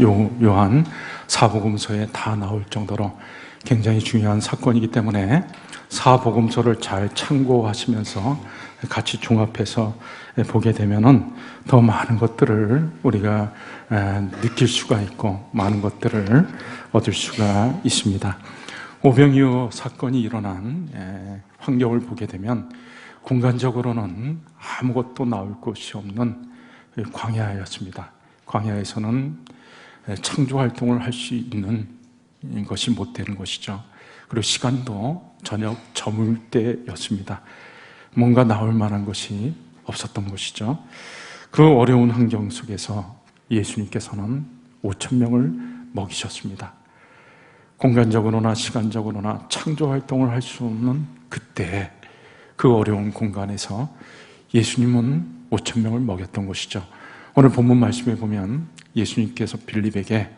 요, 요한 사복음서에 다 나올 정도로 굉장히 중요한 사건이기 때문에 사복음서를 잘 참고하시면서 같이 종합해서 보게 되면은 더 많은 것들을 우리가 에, 느낄 수가 있고 많은 것들을 얻을 수가 있습니다. 오병이어 사건이 일어난 에, 환경을 보게 되면 공간적으로는 아무것도 나올 곳이 없는 광야였습니다. 광야에서는 창조 활동을 할 수 있는 것이 못 되는 것이죠. 그리고 시간도 저녁 저물 때였습니다. 뭔가 나올 만한 것이 없었던 것이죠. 그 어려운 환경 속에서 예수님께서는 5천 명을 먹이셨습니다. 공간적으로나 시간적으로나 창조 활동을 할 수 없는 그때 그 어려운 공간에서 예수님은 5천 명을 먹였던 것이죠. 오늘 본문 말씀에 보면 예수님께서 빌립에게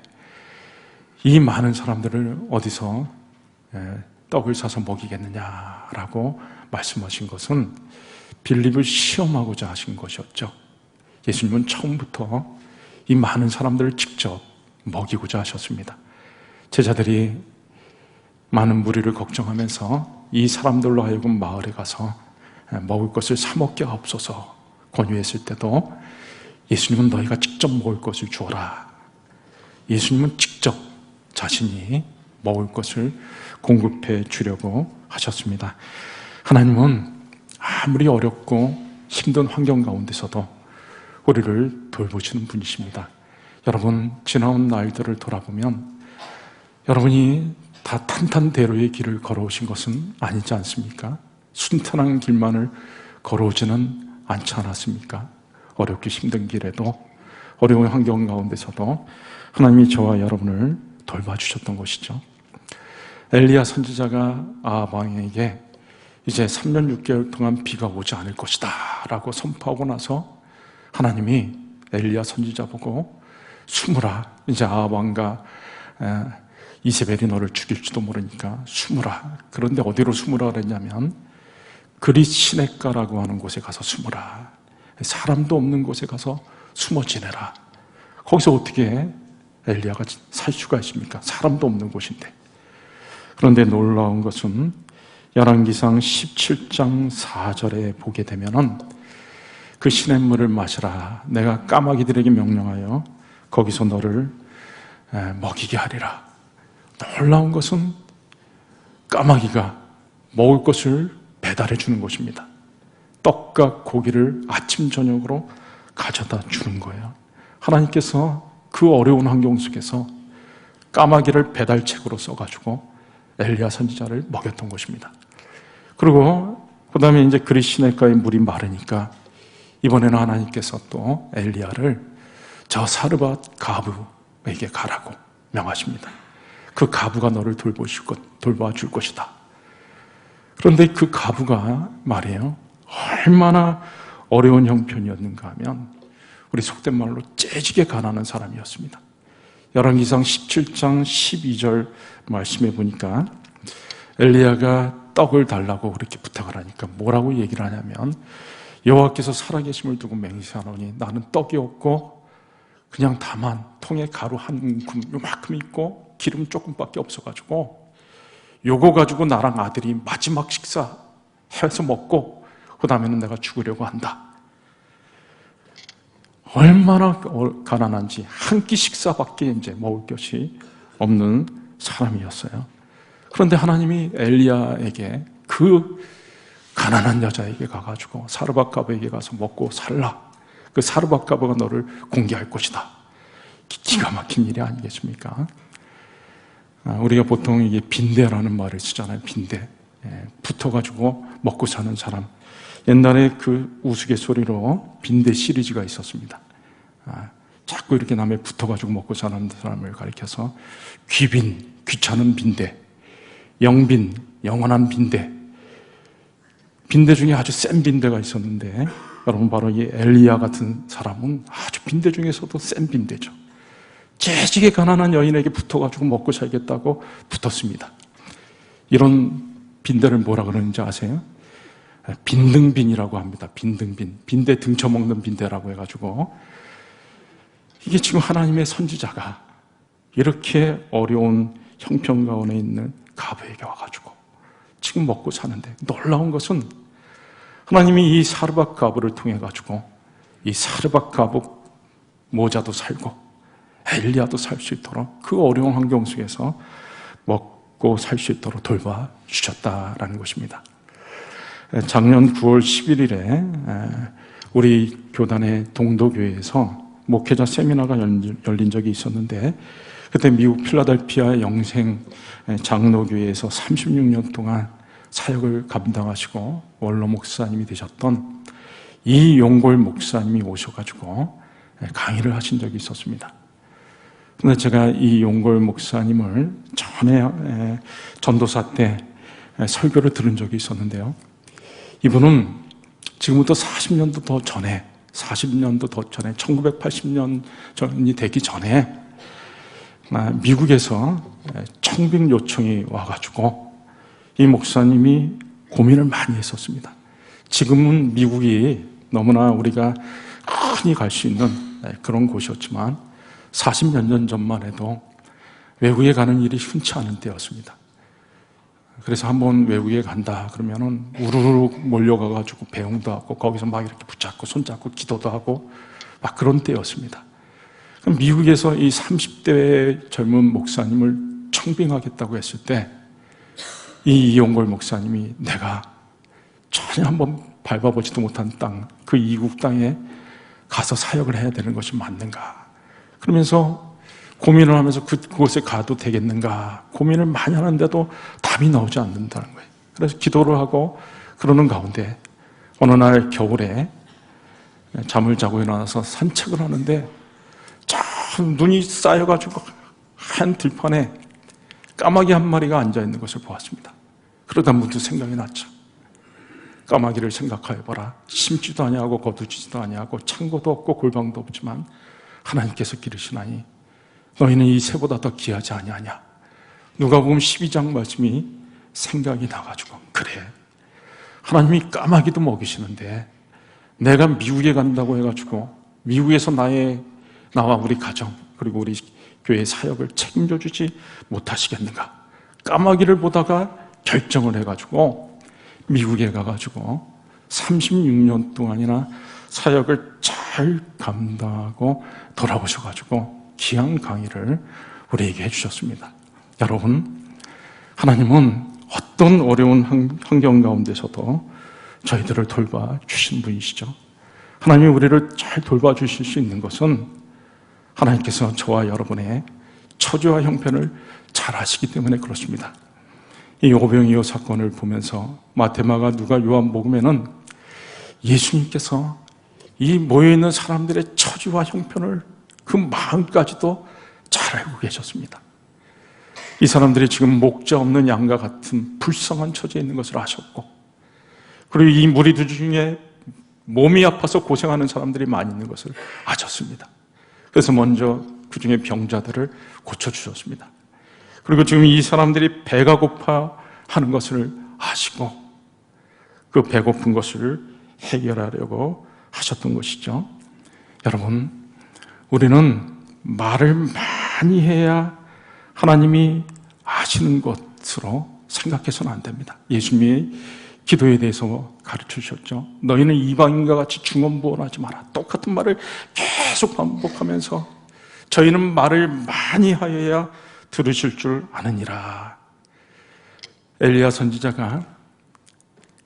이 많은 사람들을 어디서 떡을 사서 먹이겠느냐라고 말씀하신 것은 빌립을 시험하고자 하신 것이었죠. 예수님은 처음부터 이 많은 사람들을 직접 먹이고자 하셨습니다. 제자들이 많은 무리를 걱정하면서 이 사람들로 하여금 마을에 가서 먹을 것을 사 먹게 없어서 권유했을 때도 예수님은 너희가 직접 먹을 것을 주어라. 예수님은 직접 자신이 먹을 것을 공급해 주려고 하셨습니다. 하나님은 아무리 어렵고 힘든 환경 가운데서도 우리를 돌보시는 분이십니다. 여러분, 지나온 날들을 돌아보면 여러분이 다 탄탄대로의 길을 걸어오신 것은 아니지 않습니까? 순탄한 길만을 걸어오지는 않지 않았습니까? 어렵기 힘든 길에도 어려운 환경 가운데서도 하나님이 저와 여러분을 돌봐주셨던 것이죠. 엘리야 선지자가 아방에게 이제 3년 6개월 동안 비가 오지 않을 것이다 라고 선포하고 나서 하나님이 엘리야 선지자 보고 숨으라. 이제 아방과 이세벨이 너를 죽일지도 모르니까 숨으라. 그런데 어디로 숨으라 그랬냐면 그리 시냇가라고 하는 곳에 가서 숨으라 사람도 없는 곳에 가서 숨어 지내라 거기서 어떻게 엘리야가 살 수가 있습니까? 사람도 없는 곳인데 그런데 놀라운 것은 열왕기상 17장 4절에 보게 되면은 그 시냇물을 마시라. 내가 까마귀들에게 명령하여 거기서 너를 먹이게 하리라. 놀라운 것은 까마귀가 먹을 것을 배달해 주는 것입니다. 떡과 고기를 아침 저녁으로 가져다 주는 거예요. 하나님께서 그 어려운 환경 속에서 까마귀를 배달책으로 써가지고 엘리야 선지자를 먹였던 것입니다. 그리고 그 다음에 이제 그리 시내가에 물이 마르니까 이번에는 하나님께서 또 엘리야를 저 사르밧 가부에게 가라고 명하십니다. 그 가부가 너를 돌보실 것, 돌봐줄 것이다. 그런데 그 가부가 말이에요. 얼마나 어려운 형편이었는가 하면 우리 속된 말로 째지게 가난한 사람이었습니다. 열왕기상 17장 12절 말씀해 보니까 엘리야가 떡을 달라고 그렇게 부탁을 하니까 뭐라고 얘기를 하냐면 여호와께서 살아계심을 두고 맹세하노니 나는 떡이 없고 그냥 다만 통에 가루 한 움큼 요만큼 있고 기름 조금밖에 없어가지고 요거 가지고 나랑 아들이 마지막 식사 해서 먹고 그 다음에는 내가 죽으려고 한다. 얼마나 가난한지 한 끼 식사밖에 이제 먹을 것이 없는 사람이었어요. 그런데 하나님이 엘리야에게 그 가난한 여자에게 가가지고 사르밧가브에게 가서 먹고 살라. 그 사르밧가브가 너를 공개할 것이다. 기가 막힌 일이 아니겠습니까? 아, 우리가 보통 이게 빈대라는 말을 쓰잖아요. 빈대. 예, 붙어가지고 먹고 사는 사람. 옛날에 그 우스갯소리로 빈대 시리즈가 있었습니다. 아, 자꾸 이렇게 남에 붙어가지고 먹고 사는 사람을 가리켜서 귀빈, 귀찮은 빈대, 영빈, 영원한 빈대. 빈대 중에 아주 센 빈대가 있었는데 여러분 바로 이 엘리야 같은 사람은 아주 빈대 중에서도 센 빈대죠. 재지게 가난한 여인에게 붙어가지고 먹고 살겠다고 붙었습니다. 이런 빈대를 뭐라 그러는지 아세요? 빈등빈이라고 합니다. 빈등빈. 빈대 등쳐먹는 빈대라고 해가지고 이게 지금 하나님의 선지자가 이렇게 어려운 형편 가운데 있는 가부에게 와가지고 지금 먹고 사는데 놀라운 것은 하나님이 이 사르밧 가부를 통해 가지고 이 사르밧 가부 모자도 살고 엘리야도 살 수 있도록 그 어려운 환경 속에서 먹고 살 수 있도록 돌봐 주셨다라는 것입니다. 작년 9월 11일에 우리 교단의 동도교회에서 목회자 세미나가 열린 적이 있었는데 그때 미국 필라델피아 영생 장로교회에서 36년 동안 사역을 감당하시고 원로 목사님이 되셨던 이용골 목사님이 오셔가지고 강의를 하신 적이 있었습니다. 근데 제가 이 용골 목사님을 전에 전도사 때 설교를 들은 적이 있었는데요. 이분은 지금부터 40년도 더 전에, 40년도 더 전에, 1980년 전이 되기 전에 미국에서 청빙 요청이 와가지고 이 목사님이 고민을 많이 했었습니다. 지금은 미국이 너무나 우리가 흔히 갈 수 있는 그런 곳이었지만 40몇 년 전만 해도 외국에 가는 일이 흔치 않은 때였습니다. 그래서 한번 외국에 간다 그러면은 우르르 몰려가가지고 배웅도 하고 거기서 막 이렇게 붙잡고 손잡고 기도도 하고 막 그런 때였습니다. 미국에서 이 30대 젊은 목사님을 청빙하겠다고 했을 때 이 이용걸 목사님이 내가 전혀 한번 밟아보지도 못한 땅, 그 이국 땅에 가서 사역을 해야 되는 것이 맞는가? 그러면서 고민을 하면서 그, 그곳에 가도 되겠는가? 고민을 많이 하는데도 답이 나오지 않는다는 거예요. 그래서 기도를 하고 그러는 가운데 어느 날 겨울에 잠을 자고 일어나서 산책을 하는데 참 눈이 쌓여가지고 한 들판에 까마귀 한 마리가 앉아 있는 것을 보았습니다. 그러다 문득 생각이 났죠. 까마귀를 생각하여 보라. 심지도 아니하고 거두지도 아니하고 창고도 없고 골방도 없지만 하나님께서 기르시나니 너희는 이 새보다 더 귀하지 아니하냐. 누가 보면 12장 말씀이 생각이 나가지고 그래. 하나님이 까마귀도 먹이시는데 내가 미국에 간다고 해가지고 미국에서 나의 나와 우리 가정 그리고 우리 교회 사역을 책임져 주지 못하시겠는가? 까마귀를 보다가 결정을 해가지고 미국에 가가지고 36년 동안이나 사역을 잘 감당하고 돌아오셔가지고 귀한 강의를 우리에게 해주셨습니다. 여러분, 하나님은 어떤 어려운 환경 가운데서도 저희들을 돌봐 주신 분이시죠. 하나님이 우리를 잘 돌봐 주실 수 있는 것은 하나님께서 저와 여러분의 처지와 형편을 잘 아시기 때문에 그렇습니다. 이 오병이어 사건을 보면서 마테마가 누가 요한 복음에는 예수님께서 이 모여있는 사람들의 처지와 형편을 그 마음까지도 잘 알고 계셨습니다. 이 사람들이 지금 목자 없는 양과 같은 불쌍한 처지에 있는 것을 아셨고, 그리고 이 무리들 중에 몸이 아파서 고생하는 사람들이 많이 있는 것을 아셨습니다. 그래서 먼저 그 중에 병자들을 고쳐주셨습니다. 그리고 지금 이 사람들이 배가 고파 하는 것을 아시고, 그 배고픈 것을 해결하려고 하셨던 것이죠. 여러분, 우리는 말을 많이 해야 하나님이 아시는 것으로 생각해서는 안 됩니다. 예수님이 기도에 대해서 가르쳐 주셨죠. 너희는 이방인과 같이 중언부언하지 마라. 똑같은 말을 계속 반복하면서 저희는 말을 많이 하여야 들으실 줄 아느니라. 엘리야 선지자가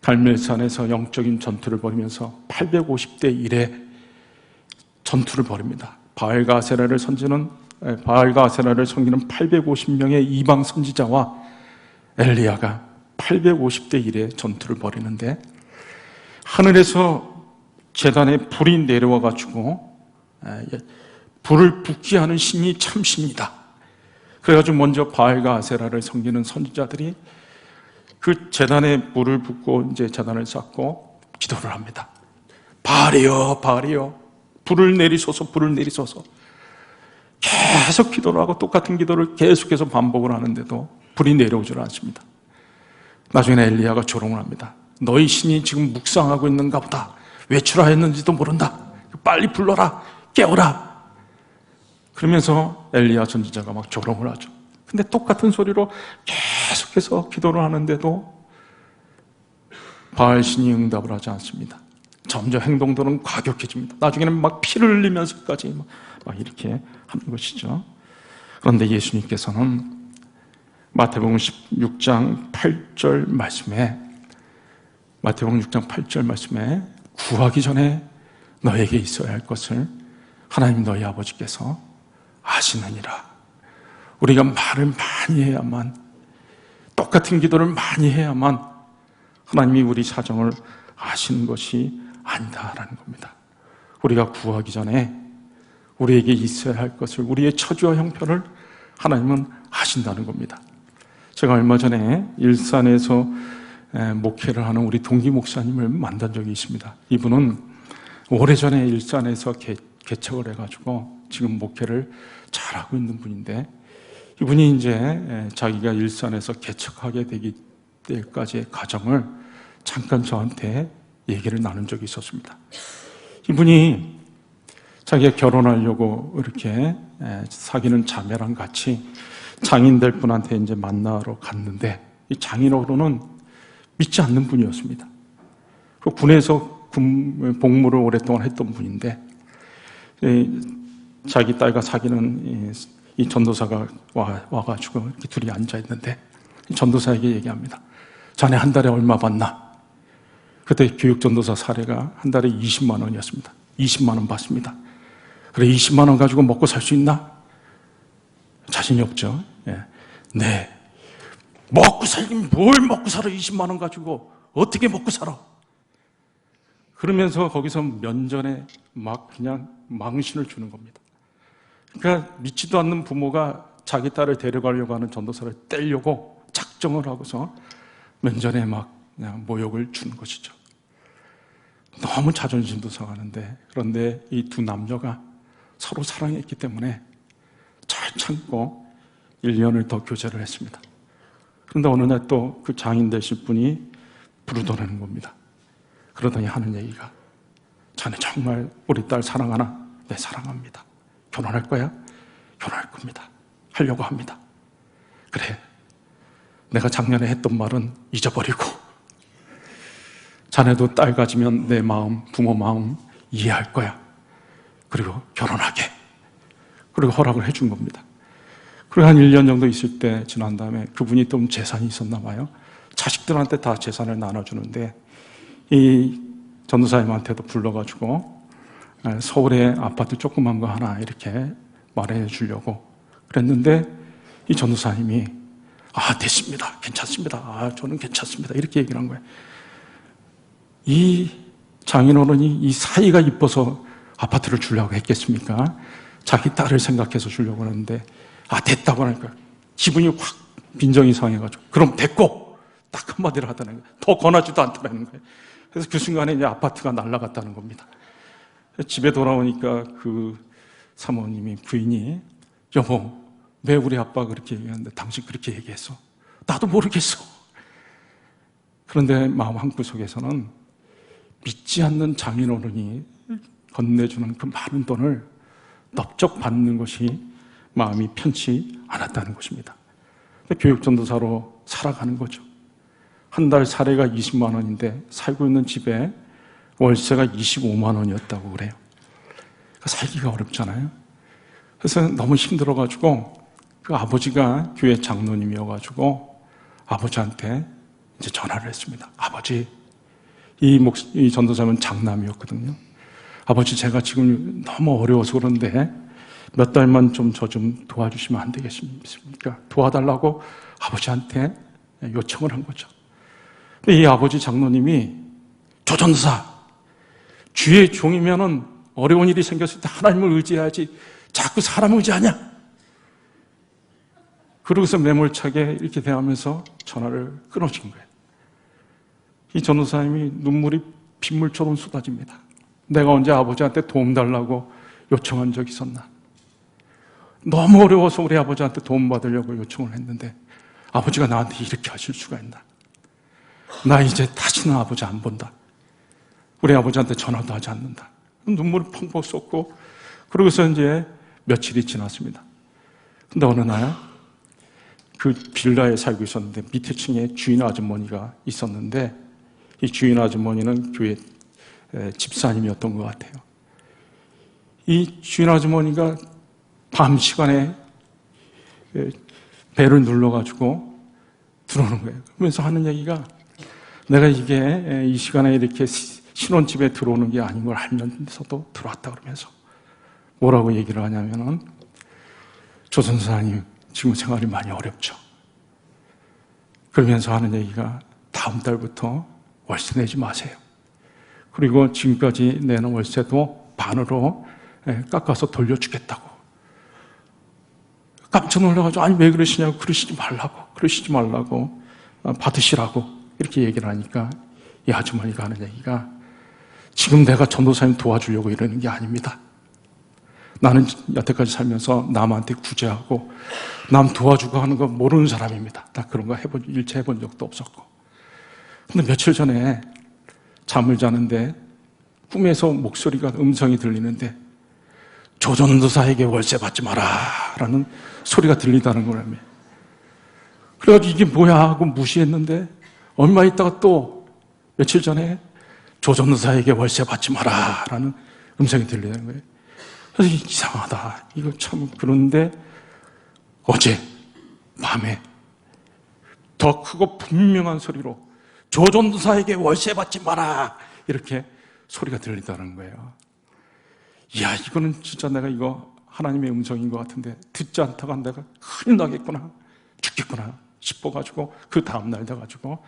갈멜산에서 영적인 전투를 벌이면서 850대 1의 전투를 벌입니다. 바알과 아세라를 선지는 바알과 아세라를 섬기는 850명의 이방 선지자와 엘리야가 850대 1의 전투를 벌이는데 하늘에서 재단에 불이 내려와 가지고 불을 붙게 하는 신이 참 신이다. 그래가지고 먼저 바알과 아세라를 섬기는 선지자들이 그 재단에 불을 붓고 이제 재단을 쌓고 기도를 합니다. 바알이여, 바알이여, 불을 내리소서, 불을 내리소서. 계속 기도를 하고 똑같은 기도를 계속해서 반복을 하는데도 불이 내려오질 않습니다. 나중에 엘리야가 조롱을 합니다. 너희 신이 지금 묵상하고 있는가 보다. 외출하였는지도 모른다. 빨리 불러라. 깨워라. 그러면서 엘리야 선지자가 막 조롱을 하죠. 근데 똑같은 소리로 계속해서 기도를 하는데도 바알 신이 응답을 하지 않습니다. 점점 행동들은 과격해집니다. 나중에는 막 피를 흘리면서까지 막, 막 이렇게 하는 것이죠. 그런데 예수님께서는 마태복음 16장 8절 말씀에 마태복음 6장 8절 말씀에 구하기 전에 너에게 있어야 할 것을 하나님 너희 아버지께서 아시느니라. 우리가 말을 많이 해야만 똑같은 기도를 많이 해야만 하나님이 우리 사정을 아시는 것이 아니다라는 겁니다. 우리가 구하기 전에 우리에게 있어야 할 것을 우리의 처지와 형편을 하나님은 아신다는 겁니다. 제가 얼마 전에 일산에서 목회를 하는 우리 동기 목사님을 만난 적이 있습니다. 이분은 오래전에 일산에서 개, 개척을 해가지고 지금 목회를 잘하고 있는 분인데 이분이 이제 자기가 일산에서 개척하게 되기 때까지의 과정을 잠깐 저한테 얘기를 나눈 적이 있었습니다. 이분이 자기가 결혼하려고 이렇게 사귀는 자매랑 같이 장인 될 분한테 이제 만나러 갔는데 이 장인어른은 믿지 않는 분이었습니다. 그 군에서 군, 복무를 오랫동안 했던 분인데 자기 딸과 사귀는 이 전도사가 와, 와가지고 이렇게 둘이 앉아 있는데 전도사에게 얘기합니다. 자네 한 달에 얼마 받나? 그때 교육전도사 사례가 한 달에 20만 원이었습니다. 20만 원 받습니다. 그래 20만 원 가지고 먹고 살 수 있나? 자신이 없죠. 예. 네. 먹고 살긴 뭘 먹고 살아 20만 원 가지고 어떻게 먹고 살아? 그러면서 거기서 면전에 막 그냥 망신을 주는 겁니다. 그러니까 믿지도 않는 부모가 자기 딸을 데려가려고 하는 전도사를 떼려고 작정을 하고서 면전에 막 그냥 모욕을 주는 것이죠. 너무 자존심도 상하는데 그런데 이 두 남녀가 서로 사랑했기 때문에 잘 참고 1년을 더 교제를 했습니다. 그런데 어느 날 또 그 장인 되실 분이 부르더라는 겁니다. 그러더니 하는 얘기가 자네 정말 우리 딸 사랑하나? 네, 사랑합니다. 결혼할 거야? 결혼할 겁니다. 하려고 합니다. 그래. 내가 작년에 했던 말은 잊어버리고 자네도 딸 가지면 내 마음, 부모 마음 이해할 거야. 그리고 결혼하게. 그리고 허락을 해준 겁니다. 그리고 한 1년 정도 있을 때 지난 다음에 그분이 좀 재산이 있었나 봐요. 자식들한테 다 재산을 나눠주는데 이 전도사님한테도 불러가지고 서울에 아파트 조그만 거 하나 이렇게 말해 주려고 그랬는데 이 전도사님이 아 됐습니다 괜찮습니다 아 저는 괜찮습니다 이렇게 얘기를 한 거예요 이 장인어른이 이 사이가 이뻐서 아파트를 주려고 했겠습니까? 자기 딸을 생각해서 주려고 하는데 아 됐다고 하니까 기분이 확 빈정이 상해가지고. 그럼 됐고! 딱 한마디를 하다는 거예요. 더 권하지도 않다는 거예요. 그래서 그 순간에 이제 아파트가 날아갔다는 겁니다. 집에 돌아오니까 그 사모님이 부인이 여보 왜 우리 아빠가 그렇게 얘기하는데 당신 그렇게 얘기했어? 나도 모르겠어. 그런데 마음 한구석에서는 믿지 않는 장인어른이 건네주는 그 많은 돈을 넙적 받는 것이 마음이 편치 않았다는 것입니다. 교육전도사로 살아가는 거죠. 한 달 사례가 20만 원인데 살고 있는 집에 월세가 25만 원이었다고 그래요. 그러니까 살기가 어렵잖아요. 그래서 너무 힘들어가지고 그 아버지가 교회 장로님이어가지고 아버지한테 이제 전화를 했습니다. 아버지, 이 목, 이 전도사는 장남이었거든요. 아버지, 제가 지금 너무 어려워서 그런데 몇 달만 좀 저좀 도와주시면 안 되겠습니까? 도와달라고 아버지한테 요청을 한 거죠. 이 아버지 장로님이 조전사, 주의 종이면은 어려운 일이 생겼을 때 하나님을 의지해야지 자꾸 사람 의지하냐? 그러고서 매몰차게 이렇게 대하면서 전화를 끊어준 거예요. 이 전도사님이 눈물이 빗물처럼 쏟아집니다. 내가 언제 아버지한테 도움 달라고 요청한 적 있었나? 너무 어려워서 우리 아버지한테 도움 받으려고 요청을 했는데 아버지가 나한테 이렇게 하실 수가 있나? 나 이제 다시는 아버지 안 본다. 우리 아버지한테 전화도 하지 않는다. 눈물을 펑펑 쏟고 그러고서 이제 며칠이 지났습니다. 근데 어느 날 그 빌라에 살고 있었는데 밑에 층에 주인 아주머니가 있었는데 이 주인 아주머니는 교회 에, 집사님이었던 것 같아요. 이 주인 아주머니가 밤 시간에 에, 배를 눌러가지고 들어오는 거예요. 그러면서 하는 얘기가 내가 이게 에, 이 시간에 이렇게 시- 신혼집에 들어오는 게 아닌 걸 알면서도 들어왔다 그러면서 뭐라고 얘기를 하냐면은 조선사님 지금 생활이 많이 어렵죠. 그러면서 하는 얘기가 다음 달부터 월세 내지 마세요. 그리고 지금까지 내는 월세도 반으로 예, 깎아서 돌려주겠다고. 깜짝 놀라가지고 아니 왜 그러시냐고 그러시지 말라고 그러시지 말라고 어, 받으시라고 이렇게 얘기를 하니까 이 아주머니가 하는 얘기가 지금 내가 전도사님 도와주려고 이러는 게 아닙니다. 나는 여태까지 살면서 남한테 구제하고 남 도와주고 하는 거 모르는 사람입니다. 나 그런 거 해본 일체 해본 적도 없었고. 근데 며칠 전에 잠을 자는데 꿈에서 목소리가 음성이 들리는데 조전도사에게 월세 받지 마라라는 소리가 들리다는 거라며. 그래가지고 이게 뭐야 하고 무시했는데 얼마 있다가 또 며칠 전에 조전도사에게 월세 받지 마라라는 음성이 들리는 거예요. 그래서 이상하다. 이거 참 그런데 어제 밤에 더 크고 분명한 소리로 조전도사에게 월세 받지 마라 이렇게 소리가 들리다는 거예요. 이야 이거는 진짜 내가 이거 하나님의 음성인 것 같은데 듣지 않다가 내가 큰일 나겠구나 죽겠구나 싶어가지고 그 다음날 돼가지고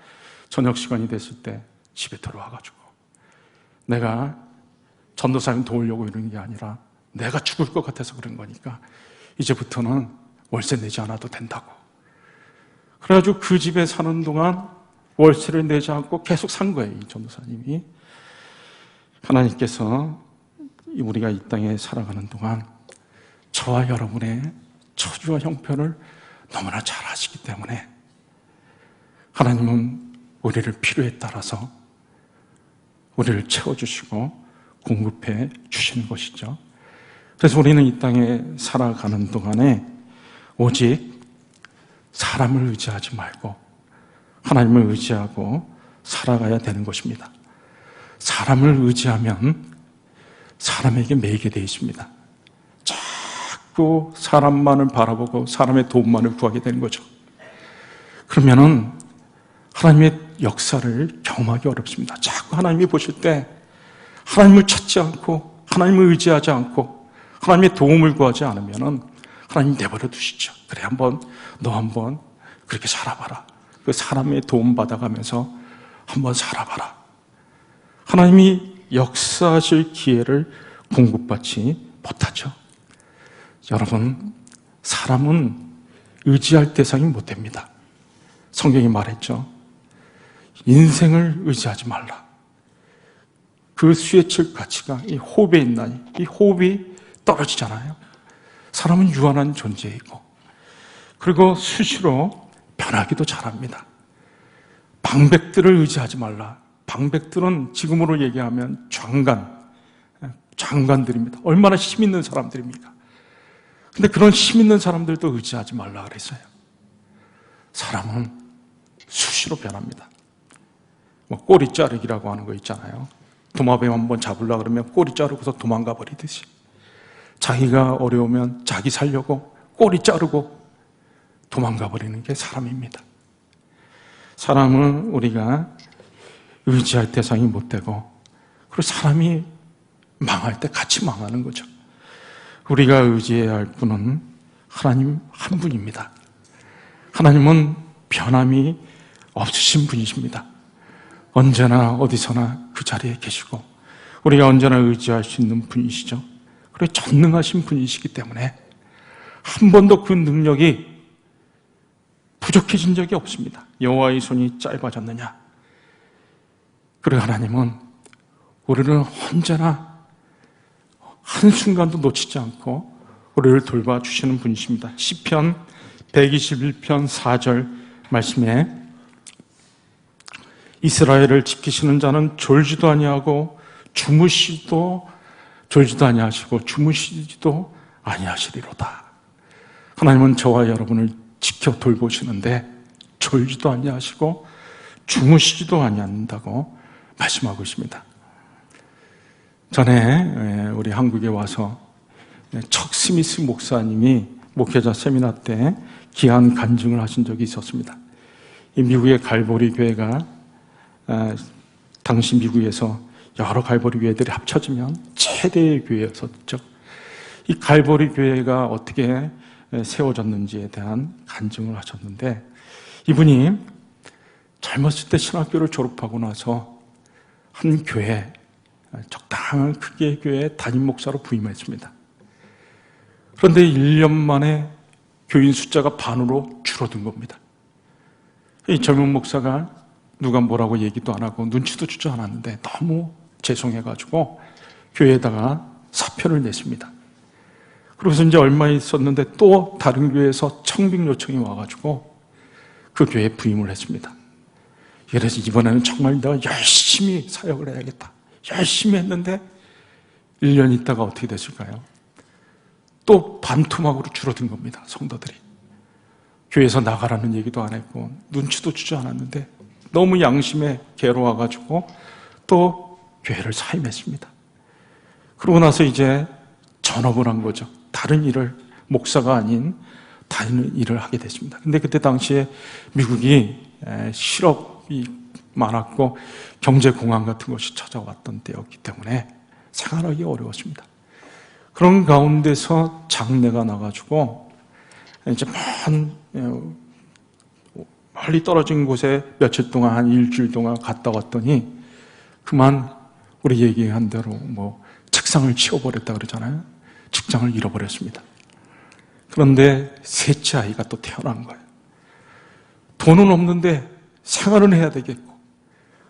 저녁 시간이 됐을 때 집에 들어와가지고 내가 전도사님 도우려고 이러는 게 아니라 내가 죽을 것 같아서 그런 거니까 이제부터는 월세 내지 않아도 된다고. 그래가지고 그 집에 사는 동안 월세를 내지 않고 계속 산 거예요, 이 전도사님이. 하나님께서 우리가 이 땅에 살아가는 동안 저와 여러분의 처주와 형편을 너무나 잘 아시기 때문에 하나님은 우리를 필요에 따라서 우리를 채워주시고 공급해 주시는 것이죠. 그래서 우리는 이 땅에 살아가는 동안에 오직 사람을 의지하지 말고 하나님을 의지하고 살아가야 되는 것입니다. 사람을 의지하면 사람에게 매이게 되어 있습니다. 자꾸 사람만을 바라보고 사람의 도움만을 구하게 되는 거죠. 그러면은 하나님의 역사를 경험하기 어렵습니다. 자꾸 하나님이 보실 때 하나님을 찾지 않고 하나님을 의지하지 않고 하나님의 도움을 구하지 않으면은 하나님 내버려 두시죠. 그래 한번 너 한번 그렇게 살아봐라. 그 사람의 도움 받아가면서 한번 살아봐라. 하나님이 역사하실 기회를 공급받지 못하죠. 여러분 사람은 의지할 대상이 못 됩니다. 성경이 말했죠. 인생을 의지하지 말라. 그 수에 칠 가치가 이 호흡에 있나니 이 호흡이 떨어지잖아요. 사람은 유한한 존재이고 그리고 수시로 변하기도 잘합니다. 방백들을 의지하지 말라. 방백들은 지금으로 얘기하면 장관, 장관들입니다. 얼마나 힘 있는 사람들입니까? 근데 그런 힘 있는 사람들도 의지하지 말라 그랬어요. 사람은 수시로 변합니다. 뭐 꼬리 자르기라고 하는 거 있잖아요. 도마뱀 한번 잡으려 그러면 꼬리 자르고서 도망가 버리듯이 자기가 어려우면 자기 살려고 꼬리 자르고 도망가 버리는 게 사람입니다. 사람은 우리가 의지할 대상이 못 되고 그리고 사람이 망할 때 같이 망하는 거죠. 우리가 의지해야 할 분은 하나님 한 분입니다. 하나님은 변함이 없으신 분이십니다. 언제나 어디서나 그 자리에 계시고 우리가 언제나 의지할 수 있는 분이시죠. 그리고 전능하신 분이시기 때문에 한 번도 그 능력이 부족해진 적이 없습니다. 여호와의 손이 짧아졌느냐? 그리고 하나님은 우리를 언제나 한순간도 놓치지 않고 우리를 돌봐주시는 분이십니다. 시편 121편 4절 말씀에 이스라엘을 지키시는 자는 졸지도 아니하고 주무시도 졸지도 아니하시고 주무시지도 아니하시리로다. 하나님은 저와 여러분을 지켜 돌보시는데 졸지도 아니하시고 주무시지도 아니한다고 말씀하고 있습니다. 전에 우리 한국에 와서 척 스미스 목사님이 목회자 세미나 때 귀한 간증을 하신 적이 있었습니다. 이 미국의 갈보리 교회가 당시 미국에서 여러 갈보리 교회들이 합쳐지면 최대의 교회였었죠. 이 갈보리 교회가 어떻게 세워졌는지에 대한 간증을 하셨는데 이분이 젊었을 때 신학교를 졸업하고 나서 한 교회 적당한 크기의 교회 담임 목사로 부임했습니다. 그런데 1년 만에 교인 숫자가 반으로 줄어든 겁니다. 이 젊은 목사가 누가 뭐라고 얘기도 안 하고 눈치도 주지 않았는데 너무 죄송해가지고 교회에다가 사표를 냈습니다. 그래서 이제 얼마 있었는데 또 다른 교회에서 청빙 요청이 와가지고 그 교회에 부임을 했습니다. 그래서 이번에는 정말 내가 열심히 사역을 해야겠다. 열심히 했는데 1년 있다가 어떻게 됐을까요? 또 반토막으로 줄어든 겁니다. 성도들이. 교회에서 나가라는 얘기도 안 했고 눈치도 주지 않았는데 너무 양심에 괴로워가지고 또 교회를 사임했습니다. 그러고 나서 이제 전업을 한 거죠. 다른 일을 목사가 아닌 다른 일을 하게 됐습니다. 근데 그때 당시에 미국이 실업이 많았고 경제 공황 같은 것이 찾아왔던 때였기 때문에 생활하기 어려웠습니다. 그런 가운데서 장례가 나가지고 이제 먼 멀리 떨어진 곳에 며칠 동안 한 일주일 동안 갔다 왔더니 그만 우리 얘기한 대로 뭐 책상을 치워버렸다 그러잖아요. 직장을 잃어버렸습니다. 그런데 셋째 아이가 또 태어난 거예요. 돈은 없는데 생활은 해야 되겠고.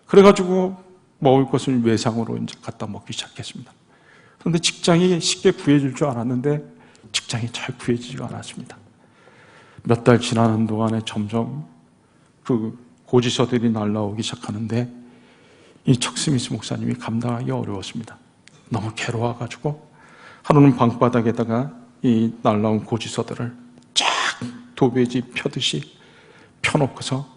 그래가지고 먹을 것을 외상으로 이제 갖다 먹기 시작했습니다. 그런데 직장이 쉽게 구해질 줄 알았는데 직장이 잘 구해지지가 않았습니다. 몇 달 지나는 동안에 점점 그 고지서들이 날라오기 시작하는데 이 척스미스 목사님이 감당하기 어려웠습니다. 너무 괴로워가지고 하루는 방바닥에다가 이 날라온 고지서들을 쫙 도배지 펴듯이 펴놓고서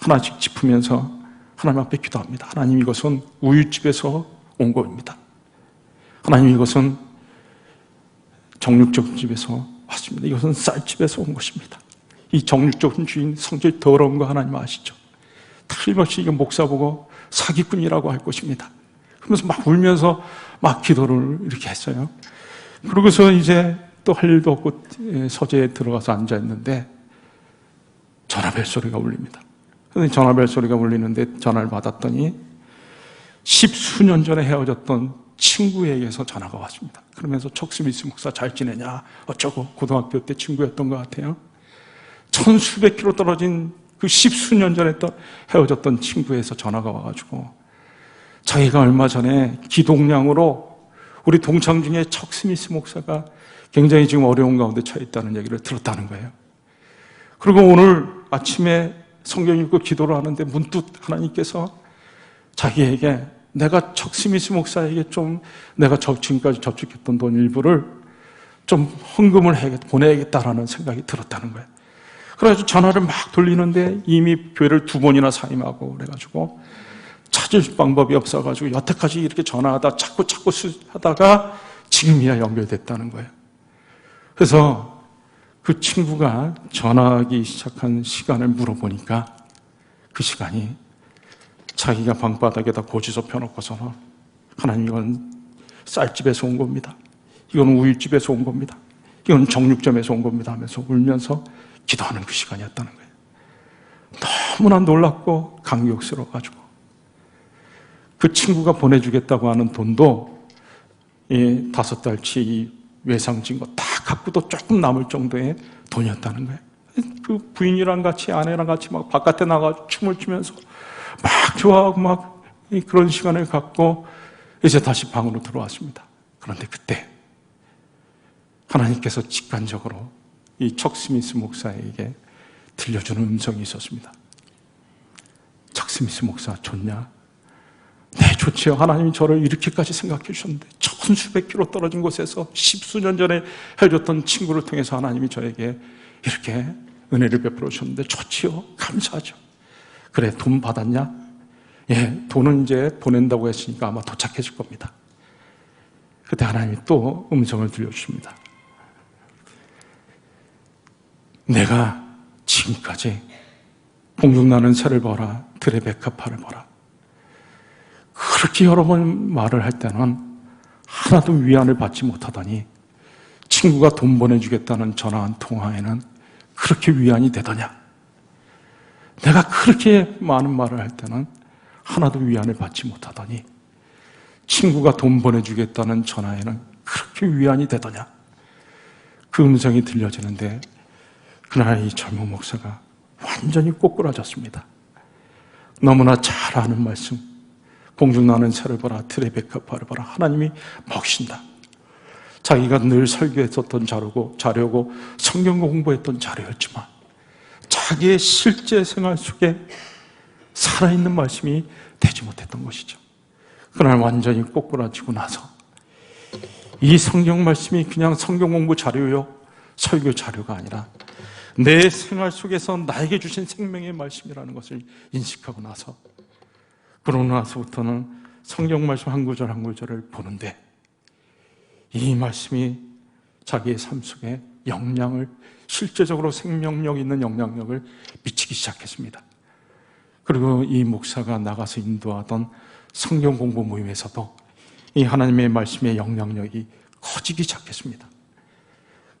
하나씩 짚으면서 하나님 앞에 기도합니다. 하나님 이것은 우유집에서 온 겁니다. 하나님 이것은 정육적 집에서 왔습니다. 이것은 쌀집에서 온 것입니다. 이 정육적인 주인 성질 더러운 거 하나님 아시죠? 틀림없이 이거 목사 보고 사기꾼이라고 할 것입니다. 그러면서 막 울면서 막 기도를 이렇게 했어요. 그러고서 이제 또 할 일도 없고 서재에 들어가서 앉아 있는데 전화벨 소리가 울립니다. 그런데 전화벨 소리가 울리는데 전화를 받았더니 십수년 전에 헤어졌던 친구에게서 전화가 왔습니다. 그러면서 척스미스 목사 잘 지내냐? 어쩌고 고등학교 때 친구였던 것 같아요. 천수백 킬로 떨어진 그 십수년 전에 또 헤어졌던 친구에서 전화가 와가지고 자기가 얼마 전에 기동량으로 우리 동창 중에 척스미스 목사가 굉장히 지금 어려운 가운데 처해 있다는 얘기를 들었다는 거예요. 그리고 오늘 아침에 성경 읽고 기도를 하는데 문득 하나님께서 자기에게 내가 척스미스 목사에게 좀 내가 저 지금까지 저축했던 돈 일부를 좀 헌금을 해야겠다, 보내야겠다라는 생각이 들었다는 거예요. 그래가지고 전화를 막 돌리는데 이미 교회를 두 번이나 사임하고 그래가지고 찾을 방법이 없어가지고 여태까지 이렇게 전화하다 자꾸 자꾸 하다가 지금이야 연결됐다는 거예요. 그래서 그 친구가 전화하기 시작한 시간을 물어보니까 그 시간이 자기가 방바닥에다 고지서 펴놓고서는 하나님 이건 쌀집에서 온 겁니다. 이건 우유집에서 온 겁니다. 이건 정육점에서 온 겁니다 하면서 울면서 기도하는 그 시간이었다는 거예요. 너무나 놀랍고 감격스러워가지고 그 친구가 보내주겠다고 하는 돈도 이 다섯 달치 이 외상진 거 다 갖고도 조금 남을 정도의 돈이었다는 거예요. 그 부인이랑 같이 아내랑 같이 막 바깥에 나가 춤을 추면서 막 좋아하고 막 그런 시간을 갖고 이제 다시 방으로 들어왔습니다. 그런데 그때 하나님께서 직관적으로 이 척스미스 목사에게 들려주는 음성이 있었습니다. 척스미스 목사 좋냐? 네, 좋지요. 하나님이 저를 이렇게까지 생각해 주셨는데 천수백 킬로 떨어진 곳에서 십수년 전에 해줬던 친구를 통해서 하나님이 저에게 이렇게 은혜를 베풀어 주셨는데 좋지요. 감사하죠. 그래 돈 받았냐? 예, 돈은 이제 보낸다고 했으니까 아마 도착했을 겁니다. 그때 하나님이 또 음성을 들려주십니다. 내가 지금까지 공중나는 새를 보라, 들의 백합화를 보라. 그렇게 여러 번 말을 할 때는 하나도 위안을 받지 못하더니 친구가 돈 보내주겠다는 전화 한 통화에는 그렇게 위안이 되더냐? 내가 그렇게 많은 말을 할 때는 하나도 위안을 받지 못하더니 친구가 돈 보내주겠다는 전화에는 그렇게 위안이 되더냐? 그 음성이 들려지는데 그날 이 젊은 목사가 완전히 꼬꾸라졌습니다. 너무나 잘 아는 말씀. 공중나는 새를 보라, 백합화를 보라. 하나님이 먹신다. 자기가 늘 설교했었던 자료고, 자료고 성경 공부했던 자료였지만 자기의 실제 생활 속에 살아있는 말씀이 되지 못했던 것이죠. 그날 완전히 꼬꾸라지고 나서 이 성경 말씀이 그냥 성경 공부 자료요, 설교 자료가 아니라 내 생활 속에서 나에게 주신 생명의 말씀이라는 것을 인식하고 나서 그러고 나서부터는 성경 말씀 한 구절 한 구절을 보는데 이 말씀이 자기의 삶 속에 영향을 실제적으로 생명력 있는 영향력을 미치기 시작했습니다. 그리고 이 목사가 나가서 인도하던 성경 공부 모임에서도 이 하나님의 말씀의 영향력이 커지기 시작했습니다.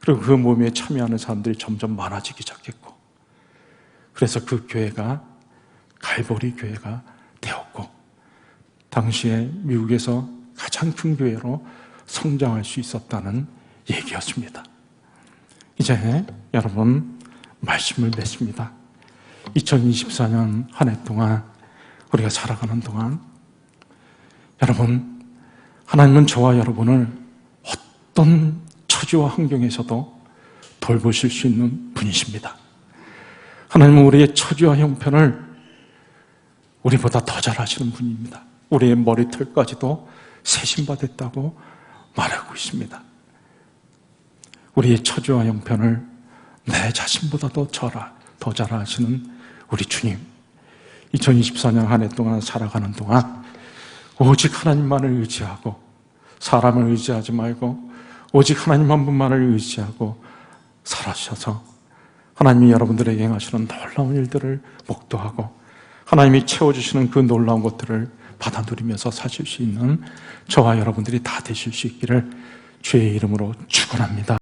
그리고 그 모임에 참여하는 사람들이 점점 많아지기 시작했고, 그래서 그 교회가 갈보리 교회가 되었고, 당시에 미국에서 가장 큰 교회로 성장할 수 있었다는 얘기였습니다. 이제 여러분 말씀을 맺습니다. 2024년 한 해 동안 우리가 살아가는 동안 여러분 하나님은 저와 여러분을 어떤 처지와 환경에서도 돌보실 수 있는 분이십니다. 하나님은 우리의 처지와 형편을 우리보다 더 잘하시는 분입니다. 우리의 머리털까지도 세심받았다고 말하고 있습니다. 우리의 처지와 형편을 내 자신보다도 잘, 더 잘하시는 우리 주님. 2024년 한 해 동안 살아가는 동안 오직 하나님만을 의지하고 사람을 의지하지 말고 오직 하나님 한 분만을 의지하고 살아주셔서 하나님이 여러분들에게 행하시는 놀라운 일들을 목도하고 하나님이 채워주시는 그 놀라운 것들을 받아 누리면서 사실 수 있는 저와 여러분들이 다 되실 수 있기를 주의 이름으로 축원합니다.